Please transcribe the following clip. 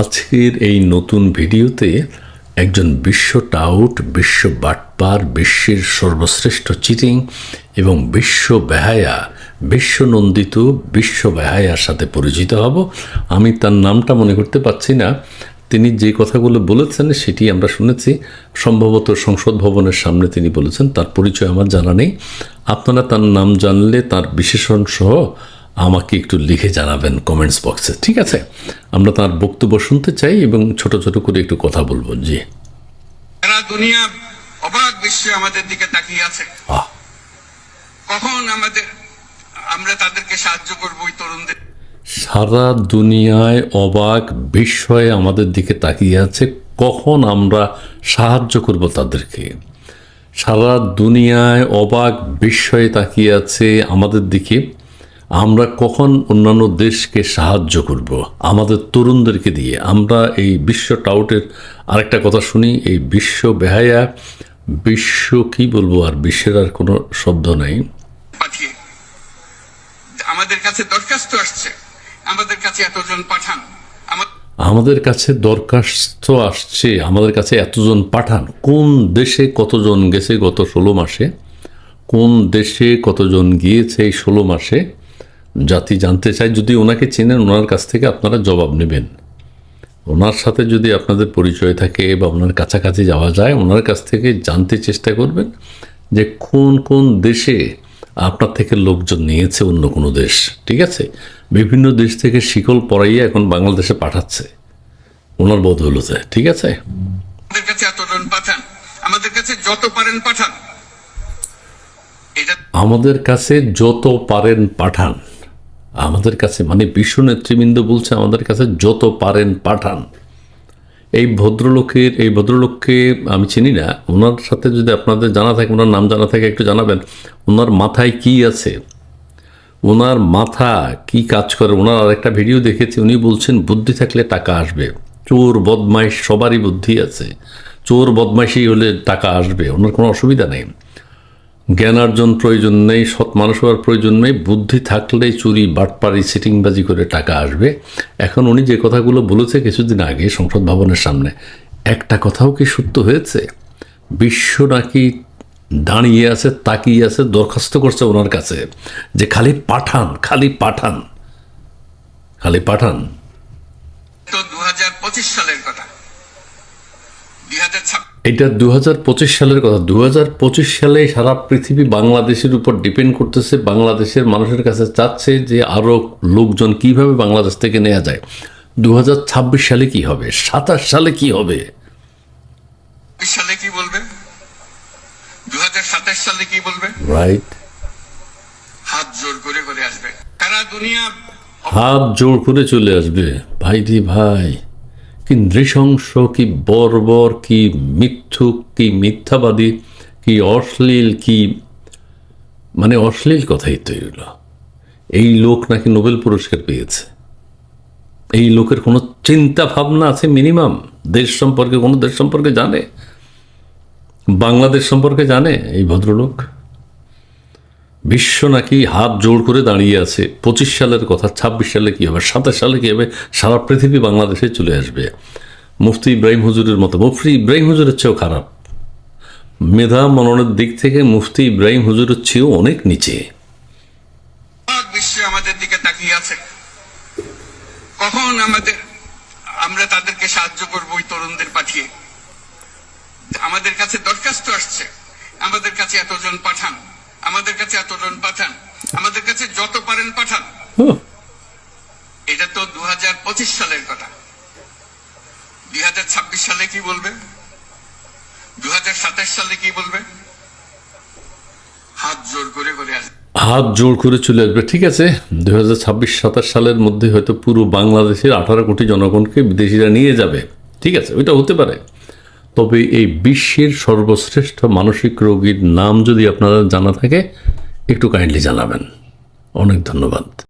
আজকের এই নতুন ভিডিওতে একজন বিশ্ব টাউট, বিশ্ব বাটপার, বিশ্বের সর্বশ্রেষ্ঠ চিটিং এবং বিশ্ব বেহায়া, বিশ্ব নন্দিত, বিশ্ব বেহায়ার সাথে পরিচিত হব। আমি তার নামটা মনে করতে পারছি না। তিনি যে কথাগুলো বলেছেন সেটি আমরা শুনেছি। সম্ভবত সংসদ ভবনের সামনে তিনি বলেছেন, তার পরিচয় আমার জানা নেই। আপনারা তার নাম জানলে তার বিশেষণ সহ আমাকে একটু লিখে জানাবেন কমেন্টস বক্সে ঠিক আছে? আমরা তার বক্তব্য শুনতে চাই এবং ছোট ছোট করে একটু কথা বলব জি। সারা দুনিয়া অবাক বিশ্বে আমাদের দিকে তাকিয়ে আছে। কখন আমাদের আমরা তাদেরকে সাহায্য করব ওই তরুণদের? সারা দুনিয়ায় অবাক বিস্ময়ে আমাদের দিকে তাকিয়ে আছে কখন আমরা সাহায্য করব তাদেরকে? সারা দুনিয়ায় অবাক বিস্ময়ে তাকিয়ে আছে আমাদের দিকে আমরা কখন অন্যান্য দেশকে সাহায্য করব? আমাদের তরুণদেরকে দিয়ে। আমরা এই বিশ্ব টাউটের আরেকটা কথা শুনি এই বিশ্ব বেহায়া বিশ্ব কি বলব আর বিশ্বের আর কোনো শব্দ নাই। আমাদের কাছে দরখাস্ত আসছে। আমাদের কাছে এতজন পাঠান। আমাদের কাছে দরখাস্ত আসছে আমাদের কাছে এতজন পাঠান। কোন দেশে কতজন গেছে গত ষোলো মাসে? কোন দেশে কতজন গিয়েছে এই ষোলো মাসে? জাতি জানতে চায় যদি ওনাকে চেনেন ওনার কাছ থেকে আপনারা জবাব নেবেন। ওনার সাথে যদি আপনাদের পরিচয় থাকে বা ওনার কাছাকাছি যাওয়া যায় ওনার কাছ থেকে জানতে চেষ্টা করবেন যে কোন কোন দেশে আপনার থেকে লোকজন নিয়েছে অন্য কোনো দেশ ঠিক আছে? বিভিন্ন দেশ থেকে শিকল পরাইয়ে এখন বাংলাদেশে পাঠাচ্ছে। ওনার বোধ হলোতে ঠিক আছে? আমাদের কাছে এতজন পাঠান আমাদের কাছে যত পারেন পাঠান। আমাদের কাছে যত পারেন পাঠান। আমাদের কাছে মানে বিশ্ব নেতৃবৃন্দ বলছে আমাদের কাছে, যত পারেন পাঠান। এই ভদ্রলোকের, এই ভদ্রলোককে আমি চিনি না। ওনার সাথে যদি আপনাদের জানা থাকে, ওনার নাম জানা থাকে, একটু জানাবেন। ওনার মাথায় কি আছে? ওনার মাথা কি কাজ করে? ওনার আরেকটা ভিডিও দেখেছি, উনি বলছেন, বুদ্ধি থাকলে টাকা আসবে। চোর, বদমাইশ, সবারই বুদ্ধি আছে। চোর বদমাইশি হলে টাকা আসবে, ওনার কোনো অসুবিধা নেই। জ্ঞানার্জন প্রয়োজন নেই, সৎ মানুষ হওয়ার প্রয়োজন নেই, বুদ্ধি থাকলেই চুরি, বাটপাড়ি, সিটিংবাজি করে টাকা আসবে। এখন উনি যে কথাগুলো বলেছে কিছুদিন আগে সংসদ ভবনের সামনে, একটা কথাও কি সত্য হয়েছে? বিশ্ব নাকি দাঁড়িয়ে আছে, তাকিয়ে আছে, দরখাস্ত করছে ওনার কাছে যে খালি পাঠান খালি পাঠান খালি পাঠান। তো দু হাজার পঁচিশ সালের কথা। দুই হাজার এটা দুহাজার পঁচিশ সালের কথা। দু হাজার পঁচিশ সালে সারা পৃথিবী বাংলাদেশের উপর ডিপেন্ড করতেছে বাংলাদেশের মানুষের কাছে চাচ্ছে যে আরও লোকজন কীভাবে বাংলাদেশ থেকে নেওয়া যায়। দু হাজার ছাব্বিশ সালে কি হবে? সাতাশ সালে কি হবে? সালে কি বলবে? দু সালে কি বলবে? রাইট হাত জোর করে করে আসবে। সারা দুনিয়া হাত জোর করে চলে আসবে। ভাই রে ভাই। কি নৃশংস, কি বর্বর, কি মিথ্যুক, কি মিথ্যাবাদী, কি অশ্লীল, কি মানে অশ্লীল কথাই তো এগুলো। এই লোক নাকি নোবেল পুরস্কার পেয়েছে। এই লোকের কোনো চিন্তা ভাবনা আছে মিনিমাম? দেশ সম্পর্কে, কোনো দেশ সম্পর্কে জানে? বাংলাদেশ সম্পর্কে জানে এই ভদ্রলোক? বিশ্ব নাকি হাত জোর করে দাঁড়িয়ে আছে। পঁচিশ সালের কথা, ছাব্বিশ সালে কী হবে, সাতাশ সালে কী হবে, সারা পৃথিবী বাংলাদেশে চলে আসবে। মুফতি ইব্রাহিম হুজুরের মতো। মুফতি ইব্রাহিম হুজুরের চেয়েও খারাপ। মেধা মননের দিক থেকে মুফতি ইব্রাহিম হুজুরের চেয়েও অনেক নিচে। আমাদের দিকে তাকিয়ে আছে। কখন আমাদের, আমরা তাদেরকে সাহায্য করব ওই তরুণদের পাঠিয়ে? আমাদের কাছে দরখাস্ত আসছে। আমাদের কাছে এতজন পাঠান। আমাদের কাছে এতজন পাঠান আমাদের কাছে যত পারেন পাঠান। এটা তো দু সালের কথা। দুই সালে কি বলবে? দু সালে কি বলবে? হাত জোর করে করে আসবে। হাত জোর করে চলে আসবে। ঠিক আছে দু হাজার ছাব্বিশ সাতাশ সালের মধ্যে হয়তো পুরো বাংলাদেশের আঠারো কোটি জনগণকে বিদেশিরা নিয়ে যাবে। ঠিক আছে ওইটা হতে পারে। তবে এই বিশ্বের সর্বশ্রেষ্ঠ মানসিক রোগীর নাম যদি আপনারা জানা থাকে, একটু কাইন্ডলি জানাবেন। অনেক ধন্যবাদ।